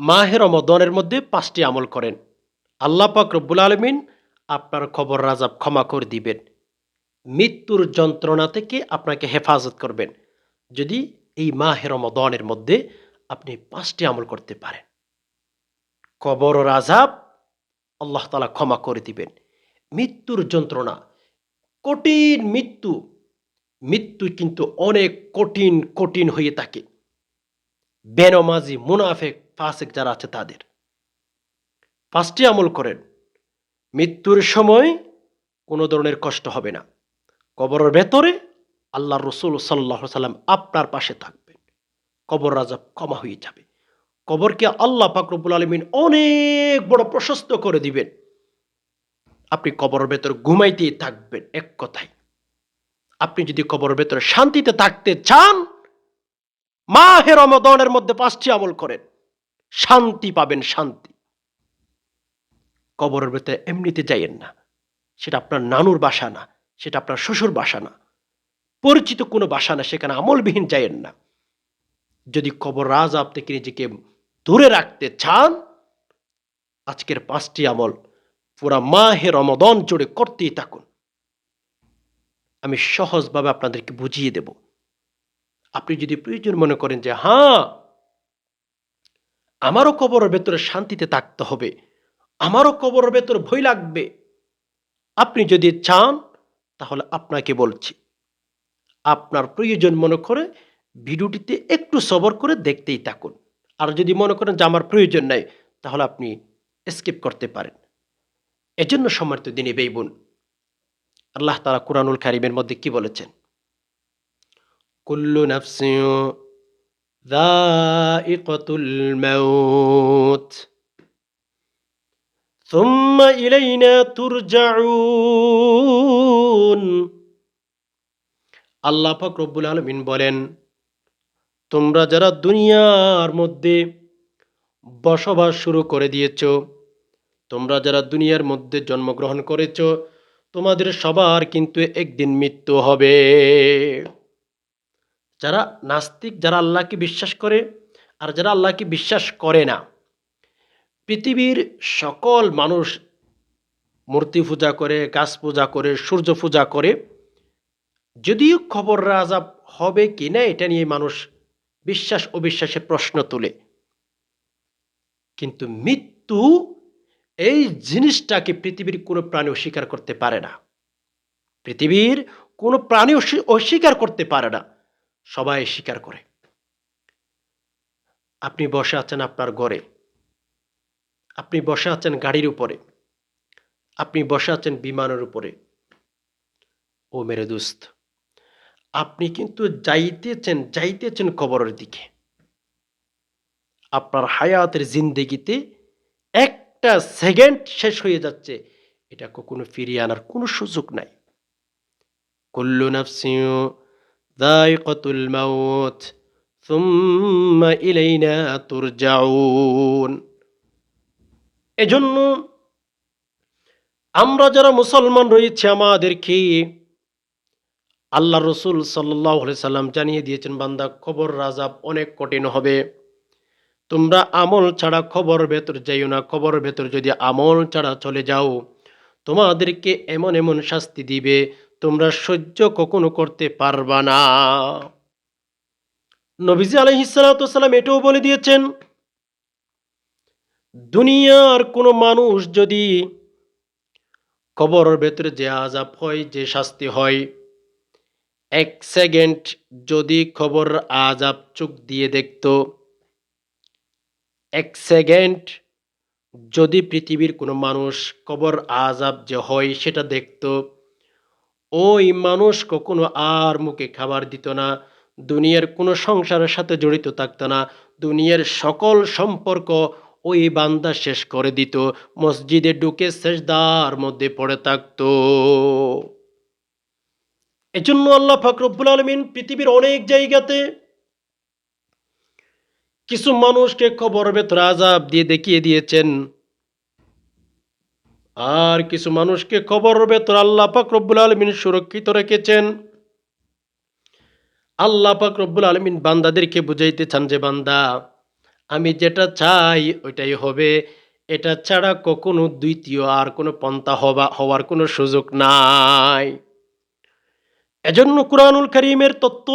মাহে রমদনের মধ্যে পাঁচটি আমল করেন। আল্লাহ পাক রব্বুল আলমিন আপনার খবর রাজাব ক্ষমা করে দিবেন। মৃত্যুর যন্ত্রণা থেকে আপনাকে হেফাজত করবেন। যদি এই মাহে রমদনের মধ্যে আপনি পাঁচটি আমল করতে পারেন। কবর রাজাব আল্লাহ তালা ক্ষমা করে দিবেন। মৃত্যুর যন্ত্রণা, কঠিন মৃত্যু মৃত্যু কিন্তু অনেক কঠিন কঠিন হয়ে থাকে। বেনমাজি, মুনাফেক ফাসেক যারা আছে তাদের। পাঁচটি আমল করেন, মৃত্যুর সময় কোনো ধরনের কষ্ট হবে না। কবরের ভেতরে আল্লাহ রসুল সাল্লাহ সাল্লাম আপনার পাশে থাকবেন। কবর রাজা ক্ষমা হয়ে যাবে। কবরকে আল্লাহ পাকরবুল আলমিন অনেক বড় প্রশস্ত করে দিবেন। আপনি কবরের ভেতর ঘুমাইতেই থাকবেন এক কথায়। আপনি যদি কবরের ভেতরে শান্তিতে থাকতে চান, মাহে রমদনের মধ্যে পাঁচটি আমল করেন। শান্তি পাবেন, শান্তি। কবরের ভেতরে এমনিতে যাইয়েন না। সেটা আপনার নানুর বাসা না, সেটা আপনার শ্বশুর বাসা না। পরিচিত কোনো বাসা না, সেখানে আমলবিহীন যাইয়েন না। যদি কবর রাজ থেকে নিজেকে দূরে রাখতে চান, আজকের পাঁচটি আমল পুরা মাহে রমদন জুড়ে করতেই থাকুন। আমি সহজভাবে আপনাদেরকে বুঝিয়ে দেব। আপনি যদি প্রয়োজন মনে করেন যে হ্যাঁ আমারও কবরের ভেতরে শান্তিতে থাকতে হবে। আমারও কবরের ভেতর ভয় লাগবে। আপনি যদি চান, তাহলে আপনাকে বলছি। আপনার প্রয়োজন মনে করে ভিডিওটিতে একটু সবর করে দেখতেই থাকুন। আর যদি মনে করেন যে আমার প্রয়োজন নাই, তাহলে আপনি স্কিপ করতে পারেন। এজন্য সমর্থ দিনে বেইবুন আল্লাহ তালা কুরআনুল কারিমের মধ্যে কি বলেছেন? কুল্লু নাফসিউ যায়িকাতুল মাউত ثم إلينا ترجعون আল্লাহ পাক রব্বুল আলমিন বলেন তোমরা যারা দুনিয়ার মধ্যে বসবাস শুরু করে দিয়েছ তোমরা যারা দুনিয়ার মধ্যে জন্মগ্রহণ করেছ তোমাদের সবার কিন্তু একদিন মৃত্যু হবে যারা নাস্তিক, যারা আল্লাহকে বিশ্বাস করে আর যারা আল্লাহকে বিশ্বাস করে না। পৃথিবীর সকল মানুষ মূর্তি পূজা করে, গাছ পূজা করে, সূর্য পূজা করে। যদিও খবর রাজা হবে কি না, এটা নিয়ে মানুষ বিশ্বাস অবিশ্বাসে প্রশ্ন তোলে। কিন্তু মৃত্যু এই জিনিসটাকে পৃথিবীর কোনো প্রাণী অস্বীকার করতে পারে না। পৃথিবীর কোনো প্রাণী অস্বীকার করতে পারে না। সবাই স্বীকার করে। আপনি বসে আছেন আপনার ঘরে। আপনি বসে আছেন গাড়ির উপরে। আপনি বসে আছেন বিমানের উপরে। ও মেরে দুস্ত, আপনি কিন্তু যাইতেছেন যাইতেছেন কবরের দিকে। আপনার হায়াতের জিন্দেগিতে একটা সেকেন্ড শেষ হয়ে যাচ্ছে। এটা কখনো ফিরিয়ে আনার কোনো সুযোগ নাই। কুল্লু নাফসিউ দায়িকাতুল মাউত সুম্মা ইলাইনা তুরজাউন এজন্য আমরা যারা মুসলমান রয়েছে, আমাদেরকে আল্লাহ রসুল সাল্লাহ সাল্লাম জানিয়ে দিয়েছেন, বান্দা, খবর রাজাব অনেক কঠিন হবে। তোমরা আমল ছাড়া খবর ভেতর যাইও না, খবর ভেতর যদি আমল ছাড়া চলে যাও, তোমাদেরকে এমন এমন শাস্তি দিবে তোমরা সহ্য কখনো করতে পারবা না। নবীজি আলহিসাল্লাম এটাও বলে দিয়েছেন, দুনিয়ার কোনো মানুষ যদি কবরের ভেতরে যে আজাব হয়, যে শাস্তি হয়, এক সেকেন্ড যদি খবর আজাব চোখ দিয়ে দেখত, এক সেকেন্ড যদি পৃথিবীর কোনো মানুষ কবর আজাব যে হয় সেটা দেখত ওই মানুষ কখনো আর মুখে খাবার দিত না, দুনিয়ার কোনো সংসারের সাথে জড়িত থাকতো না, দুনিয়ার সকল সম্পর্ক ওই বান্দা শেষ করে দিত, মসজিদে ঢুকে শেষদার মধ্যে পড়ে থাকতো। এজন্য আল্লাহ ফকরবুল আলমিন পৃথিবীর অনেক জায়গাতে কিছু মানুষকে খবর ভেতরে আজাব দিয়ে দেখিয়ে দিয়েছেন। আর কিছু মানুষকে খবর ভেতর আল্লাহ পাক রব্বুল আলমিন সুরক্ষিত রেখেছেন। আল্লাহ পাক রব্বুল আলমিন বান্দাদেরকে বুঝাইতে চান যে, বান্দা, আমি যেটা চাই ওইটাই হবে। এটা ছাড়া কখনো দ্বিতীয় আর কোনো পন্থা হবা, হওয়ার কোনো সুযোগ নাই। এজন্য কুরআনুল করিমের তত্ত্ব,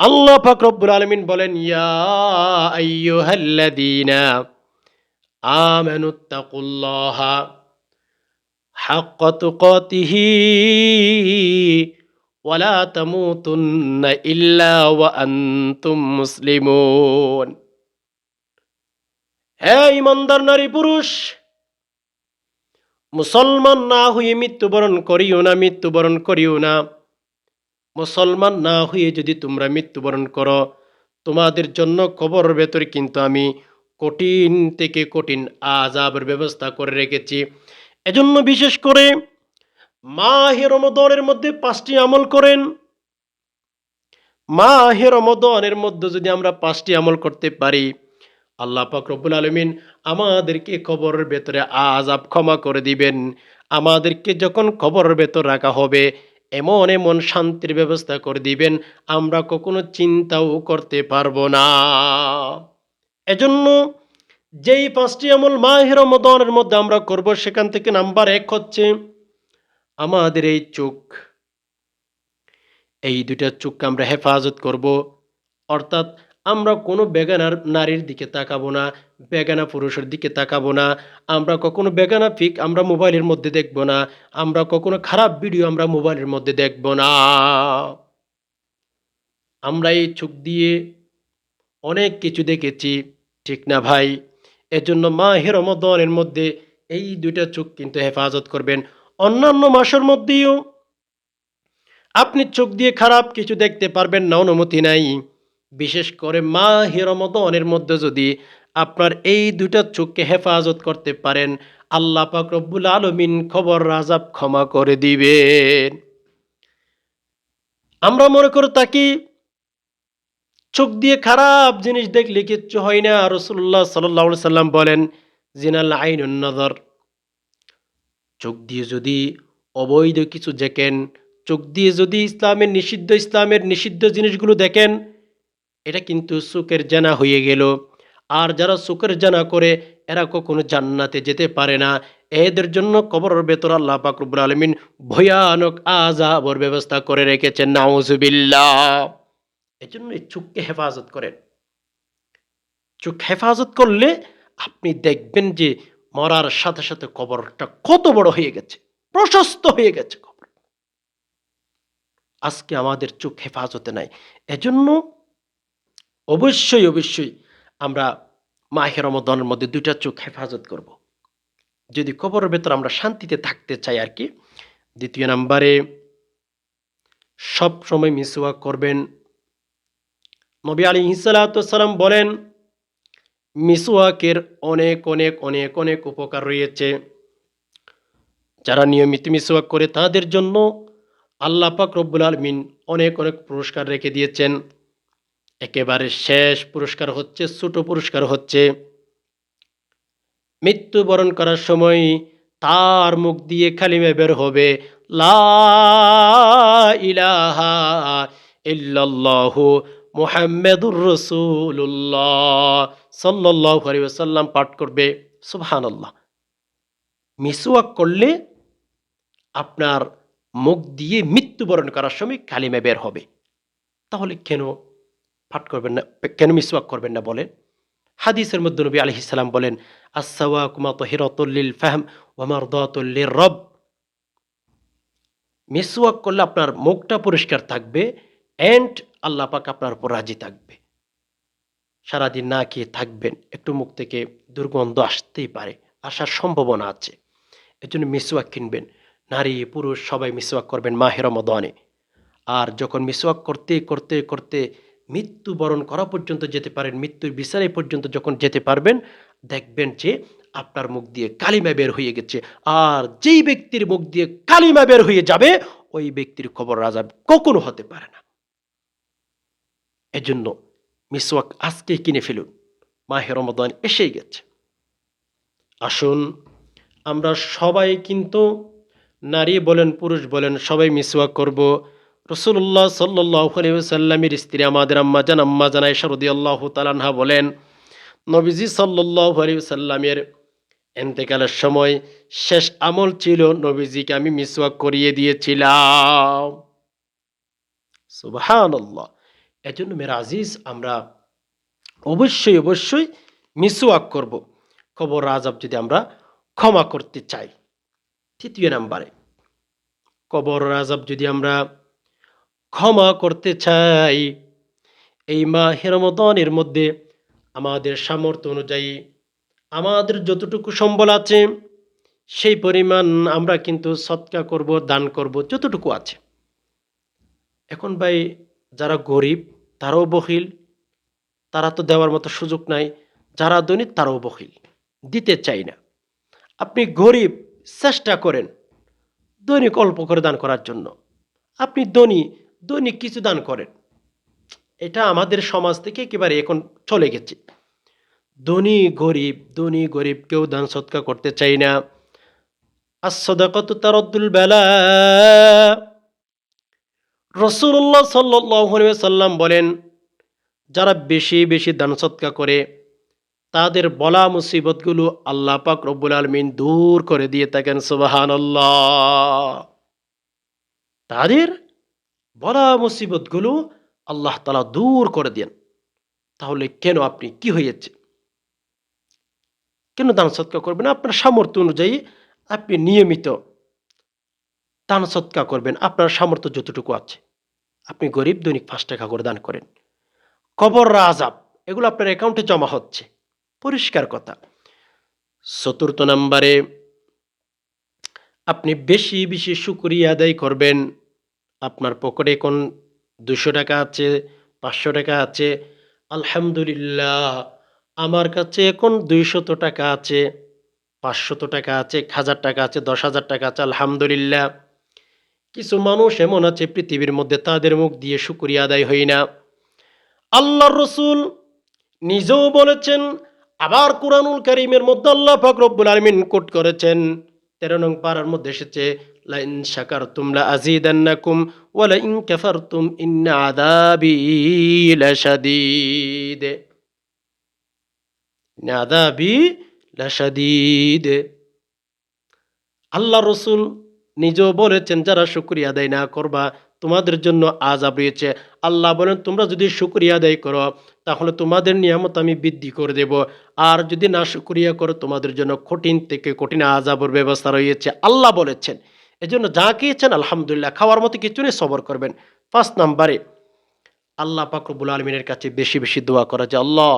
আল্লাহ পাক রব্বুল আলামিন বলেন, ইয়া ওয়ালা তামুতুন্না ইল্লা ওয়া আনতুম মুসলিমুন হে ইমানদার নারী পুরুষ, মুসলমান না হয়ে মৃত্যুবরণ করিও না, মৃত্যুবরণ করিও না। মুসলমান না হয়ে যদি তোমরা মৃত্যুবরণ করো, তোমাদের জন্য কবর ভেতরে কিন্তু আমি কঠিন থেকে কঠিন আজাবের ব্যবস্থা করে রেখেছি। এজন্য বিশেষ করে মাহে রমদনের মধ্যে পাঁচটি আমল করেন। মাহে রমদনের মধ্যে যদি আমরা পাঁচটি আমল করতে পারি, আল্লাহ রব্বুল আলমিন আমাদেরকে কবরের ভেতরে আজাব ক্ষমা করে দিবেন। আমাদেরকে যখন কবরের ভেতর রাখা হবে, এমন এমন শান্তির ব্যবস্থা করে দিবেন, আমরা কখনো চিন্তাও করতে পারব না। এজন্য যেই পাঁচটি আমল মাহের মদনের মধ্যে আমরা করব, সেখান থেকে নাম্বার এক হচ্ছে আমাদের এই চোখ। এই দুইটা চোখকে আমরা হেফাজত করব। অর্থাৎ আমরা কোনো বেগানার নারীর দিকে তাকাবো না, বেগানা পুরুষের দিকে তাকাবো না। আমরা কখনো বেগানা পিক আমরা মোবাইলের মধ্যে দেখব না। আমরা কখনো খারাপ ভিডিও আমরা মোবাইলের মধ্যে দেখব না। আমরা এই চোখ দিয়ে অনেক কিছু দেখেছি। ঠিক না ভাই? এজন্য মা রমদনের মধ্যে এই দুইটা চোখ কিন্তু হেফাজত করবেন। অন্যান্য মাসের মধ্যেও আপনি চোখ দিয়ে খারাপ কিছু দেখতে পারবেন না, অনুমতি নাই। বিশেষ করে মা রমদনের মধ্যে যদি আপনার এই দুইটা চোখকে হেফাজত করতে পারেন, আল্লাহ পাক রব্বুল আলমিন খবর রাজাব ক্ষমা করে দিবেন। আমরা মনে করে তাকি চোখ দিয়ে খারাপ জিনিস দেখলে কিচ্ছু হয় না। রসুল্লাহ সাল্লাহ সাল্লাম বলেন, জিনাল আইন নজর। চোখ দিয়ে যদি অবৈধ কিছু দেখেন, চোখ দিয়ে যদি ইসলামের নিষিদ্ধ ইসলামের নিষিদ্ধ জিনিসগুলো দেখেন, এটা কিন্তু সুখের জানা হয়ে গেল। আর যারা সুখের জানা করে, এরা কখনো জান্নাতে যেতে পারে না। এদের জন্য কবরের ভেতর আল্লাহ পাকরুবুল আলমিন ভয়ানক আজাবর ব্যবস্থা করে রেখেছেন। নাউজুবিল্লাহ। এই জন্য এই চোখকে হেফাজত করেন। চোখ হেফাজত করলে আপনি দেখবেন যে মরার সাথে সাথে কবরটা কত বড় হয়ে গেছে, প্রশস্ত হয়ে গেছে কবর। আজকে আমাদের চোখ হেফাজতে নাই। এজন্য অবশ্যই অবশ্যই আমরা মাহের রমদনের মধ্যে দুইটা চোখ হেফাজত করব। যদি কবরের ভেতর আমরা শান্তিতে থাকতে চাই আর কি, দ্বিতীয় নাম্বারে সব সময় মিসওয়াক করবেন নবী আলী হিসালাতাম বলেন, মিসওয়াকের অনেক অনেক অনেক অনেক উপকার রয়েছে। যারা নিয়মিত মিসওয়াক করে, তাদের জন্য আল্লাহ পাক রব্বুল আলমিন অনেক অনেক পুরস্কার রেখে দিয়েছেন। একেবারে শেষ পুরস্কার হচ্ছে, ছোট পুরস্কার হচ্ছে। মৃত্যুবরণ করার সময় তার মুখ দিয়ে খালিমে বের হবে, লা ইলাহা ইল্লাল্লাহু মুহাম্মাদুর রসুল্লাহ সাল্লাহ আলী সাল্লাম পাঠ করবে, সুবহানাল্লাহ। মিসওয়াক করলে আপনার মুখ দিয়ে মৃত্যুবরণ করার সময় কালিমে বের হবে। তাহলে কেন পাঠ করবেন না, কেন মিসওয়াক করবেন না বলেন? হাদিসের মধ্যে নবী আলহি সাল্লাম বলেন আসাওয়া কুমা তহিরতুল্লিল ফাহম ওমার দতুল্লির রব। মিসওয়াক করলে আপনার মুখটা পরিষ্কার থাকবে অ্যান্ড আল্লাহ পাক আপনার উপর রাজি থাকবে। সারাদিন না খেয়ে থাকবেন, একটু মুখ থেকে দুর্গন্ধ আসতেই পারে, আসার সম্ভাবনা আছে। এজন্য মিসওয়াক কিনবেন। নারী, পুরুষ, সবাই মিসওয়াক করবেন মাহের মদনে আর যখন মিসওয়াক করতে করতে করতে মৃত্যুবরণ করা পর্যন্ত যেতে পারেন, মৃত্যুর বিচারে পর্যন্ত যখন যেতে পারবেন, দেখবেন যে আপনার মুখ দিয়ে কালিমা বের হয়ে গেছে। আর যেই ব্যক্তির মুখ দিয়ে কালিমা বের হয়ে যাবে, ওই ব্যক্তির খবর রাজা কখনো হতে পারে না। এজন্য মিসওয়াক আজকে কিনে ফেলুন। মাহে রমদান এসেই গেছে। আসুন, আমরা সবাই কিন্তু নারী বলেন, পুরুষ বলেন, সবাই মিসওয়াক করব। রসুল্লাহ সাল্লাহ সাল্লামের স্ত্রী আমাদের আম্মা জান, আম্মা জানাই সরদি আল্লাহ তালানহা বলেন, নবীজি সাল্লাহ সাল্লামের এন্তেকালের সময় শেষ আমল ছিল নবীজিকে আমি মিসওয়াক করিয়ে দিয়েছিলাম। আল্লাহ এজন্য মেরা আজিজ, আমরা অবশ্যই অবশ্যই মিসওয়াক করব। কবর আজাব যদি আমরা ক্ষমা করতে চাই। তৃতীয় নাম্বারে, কবর আজাব যদি আমরা ক্ষমা করতে চাই, এই মা রমদানের মধ্যে আমাদের সামর্থ্য অনুযায়ী আমাদের যতটুকু সম্বল আছে, সেই পরিমাণ আমরা কিন্তু সৎকা করব, দান করব, যতটুকু আছে। এখন ভাই, যারা গরিব তারাও বহিল তারা তো দেওয়ার মতো সুযোগ নাই। যারা ধনী তারাও বহিল দিতে চাই না। আপনি গরিব, চেষ্টা করেন দৈনিক অল্প করে দান করার জন্য। আপনি ধনী দৈনিক কিছু দান করেন। এটা আমাদের সমাজ থেকে একেবারে এখন চলে গেছে। ধনী, গরিব ধনী, গরিব কেউ দান সৎকা করতে চাই না। আসদাকত তারদ্দুল বেলা রসুল্লাহ সাল্লাম বলেন, যারা বেশি বেশি দান সৎকা করে, তাদের বলা মুসিবতগুলো আল্লাহ পাক রব্বুল আলমিন দূর করে দিয়ে থাকেন সুবাহান তাদের বলা মুসিবতগুলো আল্লাহ তালা দূর করে দেন। তাহলে কেন আপনি কি হয়েছে? কেন দান সৎকা করবেন? আপনার সামর্থ্য অনুযায়ী আপনি নিয়মিত দান সৎকা করবেন। আপনার সামর্থ্য যতটুকু আছে। আপনি গরিব দৈনিক পাঁচ টাকা করে দান করেন। কবর আজাব এগুলো আপনার অ্যাকাউন্টে জমা হচ্ছে। পরিষ্কার কথা। চতুর্থ নাম্বারে, আপনি বেশি বেশি শুক্রিয়া আদায় করবেন। আপনার পকেটে এখন দুশো টাকা আছে, পাঁচশো টাকা আছে। আলহামদুলিল্লাহ, আমার কাছে এখন দুইশত টাকা আছে, পাঁচশত টাকা আছে, এক হাজার টাকা আছে, দশ হাজার টাকা আছে। আলহামদুলিল্লাহ। কিছু মানুষ এমন আছে পৃথিবীর মধ্যে তাদের মুখ দিয়ে শুক্রিয়া আদায় হই না। আল্লাহর রসুল নিজেও বলেছেন, আবার কোরআনুল করিমের মধ্যে আল্লাহ ফকরবুল আলমিন কোট করেছেন। তেরো নং পাড়ার মধ্যে এসেছে, লাইন শাকার তুমলা আজিদান্নাকুম ওয়ালা ইন কাফারতুম ইন্না আদাবি লাশাদীদ। আদাবি লাশাদীদ। আল্লাহ রসুল নিজেও বলেছেন, যারা শুক্রিয়া আদায় না করবা, তোমাদের জন্য আজাব রয়েছে। আল্লাহ বলেন, তোমরা যদি শুক্রিয়া আদায় করো, তাহলে তোমাদের নিয়ামত আমি বৃদ্ধি করে দেব। আর যদি না শুক্রিয়া করো, তোমাদের জন্য কঠিন থেকে কঠিন আজাবর ব্যবস্থা রয়েছে। আল্লাহ বলেছেন। এজন্য যা খেয়েছেন, আলহামদুলিল্লাহ, খাওয়ার মতো কিছু নেই, সবর করবেন। পাঁচ নাম্বারে, আল্লাহ পাকরবুল আলমিনের কাছে বেশি বেশি দোয়া করা যে, আল্লাহ,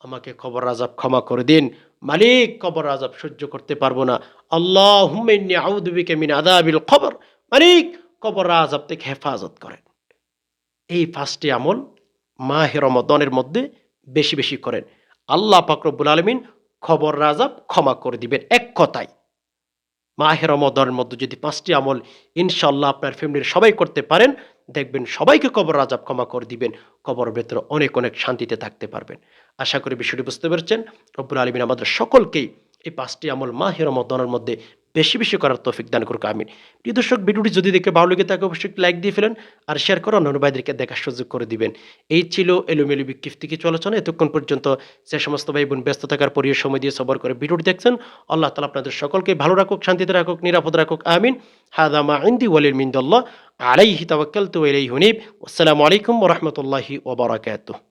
আমাকে খবর আজাব ক্ষমা করে দিন। মালিক কবর আজাব সহ্য করতে পারব না। আল্লাহ মিন আদাবিল খবর মালিক কবর আজাব থেকে হেফাজত করেন। এই পাঁচটি আমল মাহে রমদনের মধ্যে বেশি বেশি করেন। আল্লাহ পাকরবুল আলমিন খবর রাজাব ক্ষমা করে দিবেন এক কথায়। মাহে রমদনের মধ্যে যদি পাঁচটি আমল ইনশাল্লাহ আপনার ফ্যামিলির সবাই করতে পারেন, দেখবেন সবাইকে কবর রাজাব ক্ষমা করে দিবেন। কবর ভেতরে অনেক অনেক শান্তিতে থাকতে পারবেন। আশা করি বিষয়টি বুঝতে পেরেছেন। রব্বুল আলমিন আমাদের সকলকেই এই পাঁচটি আমল মাহে রমদনের মধ্যে বেশি বেশি করার তৌফিক দান করুক, আমিন। প্রিয় দর্শক, ভিডিওটি যদি দেখে ভালো লেগে থাকে, অবশ্যই লাইক দিয়ে ফেলেন আর শেয়ার করে অন্যান্য ভাইদেরকে দেখার সুযোগ করে দিবেন। এই ছিল এলোমেলো বিক্ষিপ্ত কিছু আলোচনা। এতক্ষণ পর্যন্ত যে সমস্ত ভাই বোন ব্যস্ত থাকার পরিয়ে সময় দিয়ে সবর করে ভিডিওটি দেখছেন। আল্লাহ তালা আপনাদের সকলকে ভালো রাখুক, শান্তিতে রাখুক, নিরাপদ রাখুক, আমিন। হাদামা ইন্দি ওয়ালিল মিন্দল্লাহ আলাইহি তাওয়াক্কালতু ইলাইহি হুনিব। আসসালামু আলাইকুম রাহমাতুল্লাহি ওয়া বারাকাতুহু।